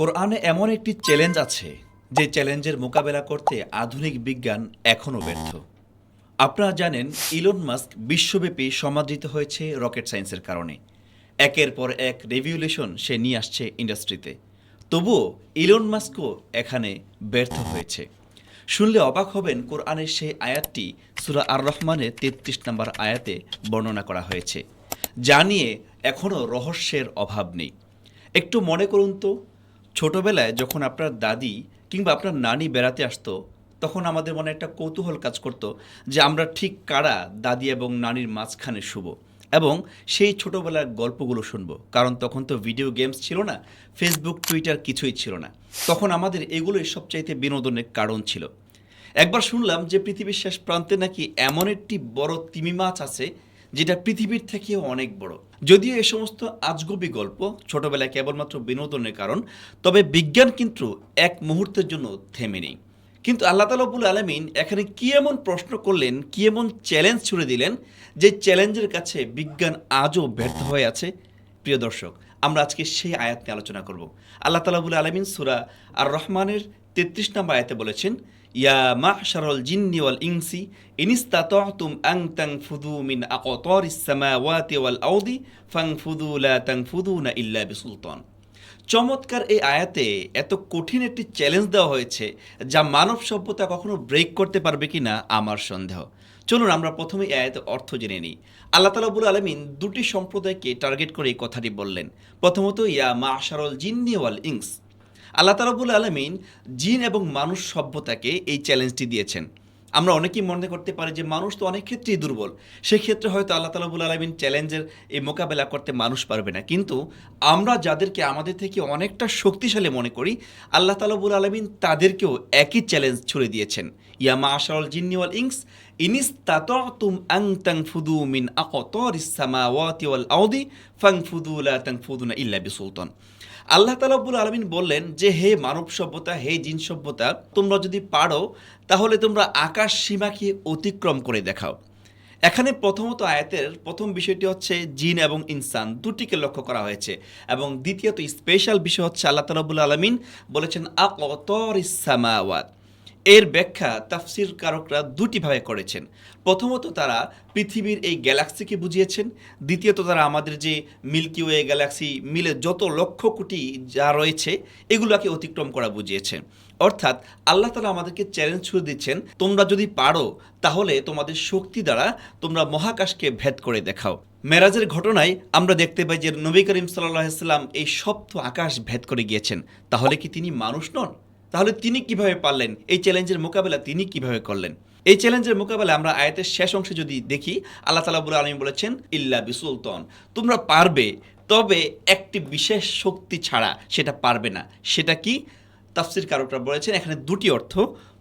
কোরআনে এমন একটি চ্যালেঞ্জ আছে, যে চ্যালেঞ্জের মোকাবেলা করতে আধুনিক বিজ্ঞান এখনও ব্যর্থ। আপনারা জানেন ইলন মাস্ক বিশ্বব্যাপী সমাদৃত হয়েছে রকেট সায়েন্সের কারণে। একের পর এক রেভিউলেশন সে নিয়ে আসছে ইন্ডাস্ট্রিতে তবুও ইলন মাস্কও এখানে ব্যর্থ হয়েছে। শুনলে অবাক হবেন কোরআনের সেই আয়াতটি সুরা আর রহমানের তেত্রিশ নম্বর আয়াতে বর্ণনা করা হয়েছে। যা নিয়ে এখনও রহস্যের অভাব নেই। একটু মনে করুন তো ছোটবেলায় যখন আপনার দাদি কিংবা আপনার নানি বেড়াতে আসতো, তখন আমাদের মনে একটা কৌতূহল কাজ করতো যে আমরা ঠিক কারা দাদি এবং নানির মাঝখানে শুভ এবং সেই ছোটবেলার গল্পগুলো শুনব। কারণ তখন তো ভিডিও গেমস ছিল না ফেসবুক টুইটার কিছুই ছিল না। তখন আমাদের এগুলোই সবচাইতে বিনোদনের কারণ ছিল। একবার শুনলাম যে পৃথিবীর শেষ প্রান্তে নাকি এমন একটি বড় তিমি মাছ আছে যেটা পৃথিবীর থেকেও অনেক বড়। যদিও এ সমস্ত আজগুবি গল্প ছোটবেলায় কেবলমাত্র বিনোদনের কারণ, তবে বিজ্ঞান কিন্তু এক মুহূর্তের জন্য থেমে নেই। কিন্তু আল্লাহ তালাবুল আলমিন এখানে কি এমন প্রশ্ন করলেন, কি এমন চ্যালেঞ্জ ছুড়ে দিলেন, যে চ্যালেঞ্জের কাছে বিজ্ঞান আজও ব্যর্থ হয়ে আছে? প্রিয় দর্শক, আমরা আজকে সেই আয়াত নিয়ে আলোচনা করব। আল্লাহ তালাবুল আলমিন সুরা আর রহমানের তেত্রিশ নম্বর আয়াতে বলেছেন, ইয়া মাহশারল জিন্নি ওয়াল ইনসি, ইনিস্তাতাতুম আন তানফুদু মিন আকতারিস সামাওয়াতি ওয়াল আরদি ফানফুদু লা তাং ফুদু না ইল্লা বি বিসুলতান। চমৎকার এই আয়াতে এত কঠিন একটি চ্যালেঞ্জ দেওয়া হয়েছে, যা মানব সভ্যতা কখনো ব্রেক করতে পারবে কি না আমার সন্দেহ। চলুন আমরা প্রথমে এই আয়াতের অর্থ জেনে নিই। আল্লাহ তালাবুল আলমিন দুটি সম্প্রদায়কে টার্গেট করে এই কথাটি বললেন। প্রথমত, ইয়া মা আশারল জিন্নি ওয়াল ইংস আল্লাহ তালাবুল আলমিন জিন এবং মানুষ সভ্যতাকে এই চ্যালেঞ্জটি দিয়েছেন। আমরা অনেকেই মনে করতে পারি যে মানুষ তো অনেক ক্ষেত্রেই দুর্বল। সেক্ষেত্রে হয়তো আল্লাহ তালাবুল আলমিন চ্যালেঞ্জের এই মোকাবেলা করতে মানুষ পারবে না। কিন্তু আমরা যাদেরকে আমাদের থেকে অনেকটা শক্তিশালী মনে করি, আল্লাহ তালাবুল আলমিন তাদেরকেও একই চ্যালেঞ্জ ছুড়ে দিয়েছেন। ইয়ামা আশারল জিন্নিওয়াল ইংস ইনিস তাতুম আং তাং ফুদু মিন আকতর ইসামাওয়াতি ওয়াল আউদি ফাং ফুদু লা তাং বিসুলতান। আল্লাহ তালাবুল আলমিন বললেন যে, হে মানব সভ্যতা, হে জিন সভ্যতা, তোমরা যদি পারো, তাহলে তোমরা আকাশ সীমাকে অতিক্রম করে দেখাও। এখানে প্রথমত আয়াতের প্রথম বিষয়টি হচ্ছে জিন এবং ইনসান, দুটিকে লক্ষ্য করা হয়েছে। এবং দ্বিতীয়ত স্পেশাল বিষয় হচ্ছে আল্লাহ তালাবুল আলমিন বলেছেন আকতর ইসামাওয়াত এর ব্যাখ্যা তাফসির কারকরা দুটিভাবে করেছেন। প্রথমত তারা পৃথিবীর এই গ্যালাক্সিকে বুঝিয়েছেন। দ্বিতীয়ত তারা আমাদের যে মিল্কি ওয়ে গ্যালাক্সি মিলে যত লক্ষ কোটি যা রয়েছে, এগুলোকে অতিক্রম করা বুঝিয়েছেন। অর্থাৎ আল্লাহ তালা আমাদেরকে চ্যালেঞ্জ ছুড়ে দিচ্ছেন, তোমরা যদি পারো, তাহলে তোমাদের শক্তি দ্বারা তোমরা মহাকাশকে ভেদ করে দেখাও। মেরাজের ঘটনায় আমরা দেখতে পাই যে নবী করিম সাল্লাহ ইসলাম এই সপ্ত আকাশ ভেদ করে গিয়েছেন। তাহলে কি তিনি মানুষ নন? তাহলে তিনি কীভাবে পারলেন? এই চ্যালেঞ্জের মোকাবেলা তিনি কীভাবে করলেন? এই চ্যালেঞ্জের মোকাবেলা আমরা আয়াতের শেষ অংশে যদি দেখি, আল্লাহ তালাবুল আলমী বলেছেন, ইল্লা বিসুলতন। তোমরা পারবে, তবে একটি বিশেষ শক্তি ছাড়া সেটা পারবে না। সেটা কি? তাফসির কারকরা বলেছেন, এখানে দুটি অর্থ।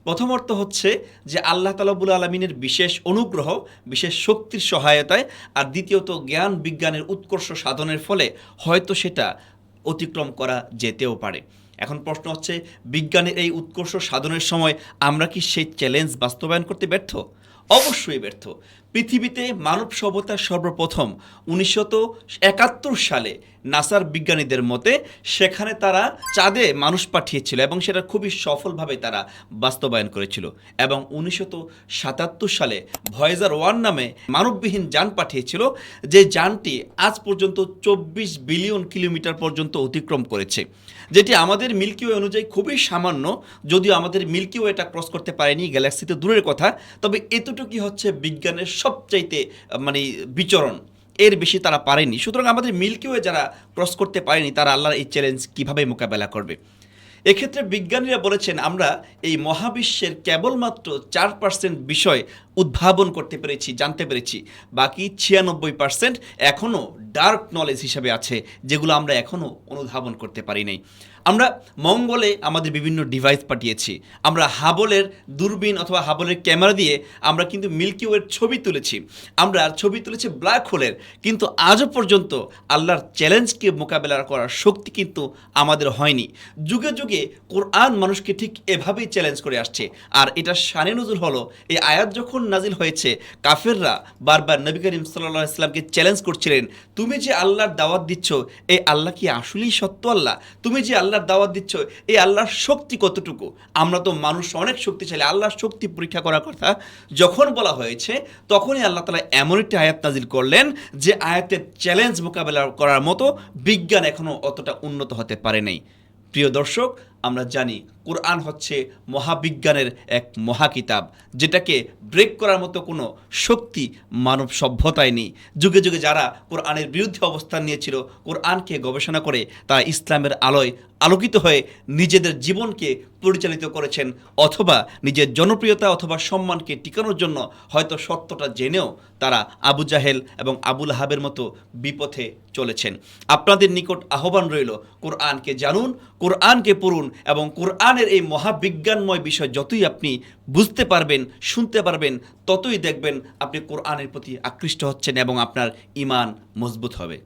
প্রথম অর্থ হচ্ছে যে আল্লাহ তালাবুল আলমিনের বিশেষ অনুগ্রহ, বিশেষ শক্তির সহায়তায়, আর দ্বিতীয়ত জ্ঞান বিজ্ঞানের উৎকর্ষ সাধনের ফলে হয়তো সেটা অতিক্রম করা যেতেও পারে। এখন প্রশ্ন হচ্ছে, বিজ্ঞানের এই উৎকর্ষ সাধনের সময় আমরা কি সেই চ্যালেঞ্জ বাস্তবায়ন করতে ব্যর্থ? অবশ্যই ব্যর্থ। পৃথিবীতে মানব সভ্যতা সর্বপ্রথম উনিশশো একাত্তর সালে নাসার বিজ্ঞানীদের মতে সেখানে তারা চাঁদে মানুষ পাঠিয়েছিল এবং সেটা খুবই সফলভাবে তারা বাস্তবায়ন করেছিল এবং উনিশশো সাতাত্তর সালে ভয়েজার ওয়ান নামে মানববিহীন যান পাঠিয়েছিল, যে যানটি আজ পর্যন্ত চব্বিশ বিলিয়ন কিলোমিটার পর্যন্ত অতিক্রম করেছে, যেটি আমাদের মিল্কি ওয়ে অনুযায়ী খুবই সামান্য, যদিও আমাদের মিল্কি ওয়েটা ক্রস করতে পারেনি, গ্যালাক্সিতে দূরের কথা, তবে এতটুকুই হচ্ছে বিজ্ঞানের সবচাইতে মানে বিচরণ। এর বেশি তারা পারেনি। সুতরাং আমাদের মিল্কি ওয়ে যারা ক্রস করতে পারেনি, তারা আল্লাহর এই চ্যালেঞ্জ কীভাবে মোকাবেলা করবে? এক্ষেত্রে বিজ্ঞানীরা বলেছেন আমরা এই মহাবিশ্বের কেবলমাত্র চার পার্সেন্ট বিষয় উদ্ভাবন করতে পেরেছি, জানতে পেরেছি। বাকি ছিয়ানব্বই পার্সেন্ট এখনও ডার্ক নলেজ হিসাবে আছে, যেগুলো আমরা এখনও অনুধাবন করতে পারি নাই। আমরা মঙ্গলে আমাদের বিভিন্ন ডিভাইস পাঠিয়েছি। আমরা হাবলের দূরবীন অথবা হাবলের ক্যামেরা দিয়ে আমরা কিন্তু মিল্কি ওয়ের ছবি তুলেছি। আমরা ছবি তুলেছি ব্ল্যাক হোলের কিন্তু আজও পর্যন্ত আল্লাহর চ্যালেঞ্জকে মোকাবেলা করার শক্তি কিন্তু আমাদের হয়নি। যুগে যুগে কোরআন মানুষকে ঠিক এভাবেই চ্যালেঞ্জ করে আসছে। আর এটা শানে নজুল হলো, এই আয়াত যখন নাজিল হয়েছে, কাফেররা বারবার নবী করিম সাল্লাহ ইসলামকে চ্যালেঞ্জ করছিলেন, তুমি যে আল্লাহর দাওয়াত দিচ্ছ, এই আল্লাহ কি আসলেই সত্য আল্লাহ? তুমি যে আল্লাহর দাওয়াত দিচ্ছ, এই আল্লাহর শক্তি কতটুকু? আমরা তো মানুষ অনেক শক্তিশালী, আল্লাহর শক্তি পরীক্ষা করার কথা যখন বলা হয়েছে, তখনই আল্লাহ তালা এমন একটি আয়াত নাজিল করলেন যে আয়াতের চ্যালেঞ্জ মোকাবেলা করার মতো বিজ্ঞান এখনও অতটা উন্নত হতে পারে নাই। প্রিয় দর্শক আমরা জানি কোরআন হচ্ছে মহাবিজ্ঞানের এক মহাকিতাব, যেটাকে ব্রেক করার মতো কোনো শক্তি মানব সভ্যতায় নেই। যুগে যুগে যারা কোরআনের বিরুদ্ধে অবস্থান নিয়েছিল, কোরআনকে গবেষণা করে তারা ইসলামের আলোয় আলোকিত হয়ে নিজেদের জীবনকে পরিচালিত করেছেন, অথবা নিজের জনপ্রিয়তা অথবা সম্মানকে টিকানোর জন্য হয়তো সত্যটা জেনেও তারা আবু জাহেল এবং আবুল হাবের মতো বিপথে চলেছেন। আপনাদের নিকট আহ্বান রইল, কোরআনকে জানুন, কোরআনকে পড়ুন এবং কোরআনের এই মহাবিজ্ঞানময় বিষয় যতই আপনি বুঝতে পারবেন, শুনতে পারবেন, ততই দেখবেন আপনি কোরআনের প্রতি আকৃষ্ট হচ্ছেন এবং আপনার ইমান মজবুত হবে।